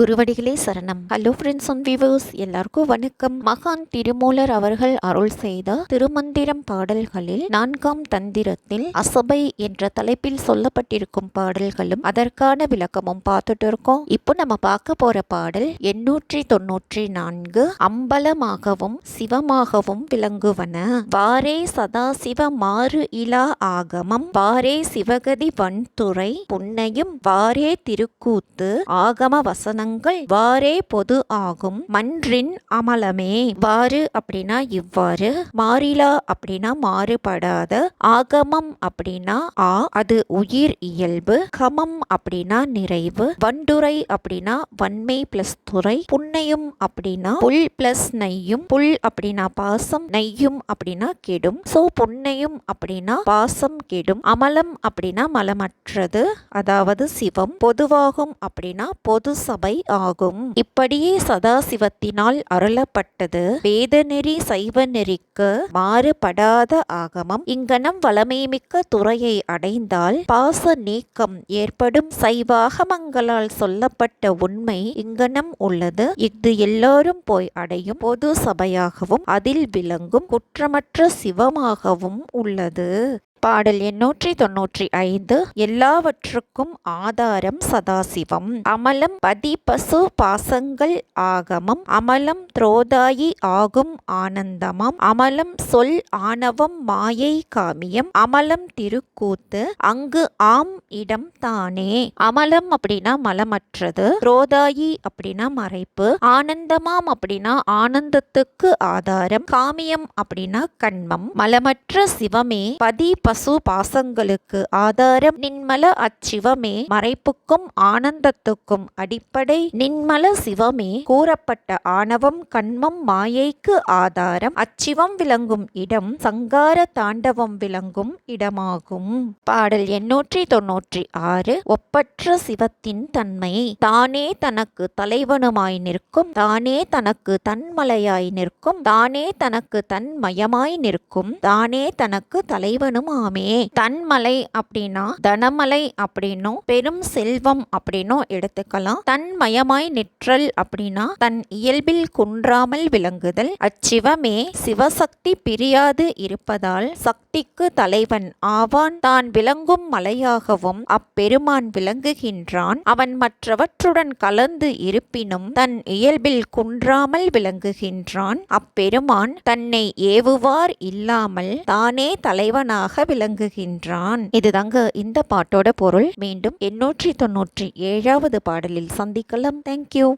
குருவடிகளே சரணம். Hello friends and viewers எல்லாருக்கும் வணக்கம். மகான் திருமூலர் அவர்கள் அருள் செய்த திருமந்திரம் பாடல்களில் நான்காம் தந்திரத்தில் அசபை என்ற தலைப்பில் சொல்லப்பட்டிருக்கும் பாடல்களும் அதற்கான விளக்கமும் பார்த்துட்டு இருக்கோம். இப்போ நம்ம பார்க்க போற பாடல் எண்ணூற்றி தொன்னூற்றி நான்கு அம்பலமாகவும் சிவமாகவும் விளங்குவன. வாரே சதாசிவ மாறு இலா ஆகமம். வாரே சிவகதி வன்துறை. புன்னையும் வாரே திருக்கூத்து. ஆகம வசனங்கள் வாரே பொது ஆகும். மன்றின் அமலமே. வாறு அப்படின்னா இவ்வாறு மாறிலா அப்படின்னா மாறுபடாத ஆகமம் அப்படின்னா ஆ அது உயிர் இயல்பு கமம் அப்படின்னா நிறைவு வண்டுரை அப்படின்னா வன்மை பிளஸ் துறை புன்னையும் அப்படின்னா புல் பிளஸ் நெய்யும் புல் அப்படின்னா பாசம் நெய்யும் அப்படின்னா கெடும் சோ புன்னையும் அப்படின்னா பாசம் கெடும் அமலம் அப்படின்னா மலமற்றது அதாவது சிவம் பொதுவாகும் அப்படின்னா பொது சபை ஆகும். இப்படியே சதாசிவத்தினால் அருளப்பட்டது வேதநெறி சைவ நெறிக்கு மாறுபடாத ஆகமம். இங்கனம் வளமைமிக்க துறையை அடைந்தால் பாச நீக்கம் ஏற்படும் சைவாகமங்களால் சொல்லப்பட்ட உண்மை இங்கனம் உள்ளது. இது எல்லாரும் போய் அடையும் பொது சபையாகவும் அதில் விளங்கும் குற்றமற்ற சிவமாகவும் உள்ளது. பாடல் எண்ணூற்றி தொன்னூற்றி ஐந்து. எல்லாவற்றுக்கும் ஆதாரம் சதாசிவம். அமலம் பதி பசு பாசங்கள் ஆகமம். அமலம் துரோதாயி ஆகும் ஆனந்தமம். அமலம் சொல் ஆணவம் மாயை காமியம். அமலம் திருக்கூத்து அங்கு ஆம் இடம் தானே. அமலம் அப்படின்னா மலமற்றது. துரோதாயி அப்படின்னா மறைப்பு. ஆனந்தமாம் அப்படின்னா ஆனந்தத்துக்கு ஆதாரம். காமியம் அப்படின்னா கண்மம். மலமற்ற சிவமே பதி பசு பாசங்களுக்கு ஆதாரம் நின்மல அச்சிவமே மறைப்புக்கும் ஆனந்தத்துக்கும் அடிப்படை நின்மல சிவமே கூறப்பட்ட ஆணவம் கண்மம் மாயைக்கு ஆதாரம். அச்சிவம் விளங்கும் இடம் சங்கார தாண்டவம் விளங்கும் இடமாகும். பாடல் எண்ணூற்றி தொன்னூற்றி ஆறு ஒப்பற்ற சிவத்தின் தன்மை. தானே தனக்கு தலைவனுமாய் நிற்கும் தானே தனக்கு தன்மலையாய் நிற்கும் தானே தனக்கு தன்மயமாய் நிற்கும் தானே தனக்கு தலைவனும் ஆமே. தன்மலை அப்படின்னா தனமலை அப்படின்னும் பெரும் செல்வம் அப்படின்னும் எடுத்துக்கலாம். தன்மயமாய் நிற்றல் அப்படின்னா தன் இயல்பில் குன்றாமல் விளங்குதல். அச்சிவமே சிவசக்தி பிரியாது இருப்பதால் சக்திக்கு தலைவன் ஆவான். தான் விளங்கும் மலையாகவும் அப்பெருமான் விளங்குகின்றான். அவன் மற்றவற்றுடன் கலந்து இருப்பினும் தன் இயல்பில் குன்றாமல் விளங்குகின்றான். அப்பெருமான் தன்னை ஏவுவார் இல்லாமல் தானே தலைவனாக விளங்குகின்றான். இதுதாங்க இந்த பாட்டோட பொருள். மீண்டும் எண்ணூற்றி தொன்னூற்றி ஏழாவது பாடலில் சந்திக்கலாம். தேங்க்யூ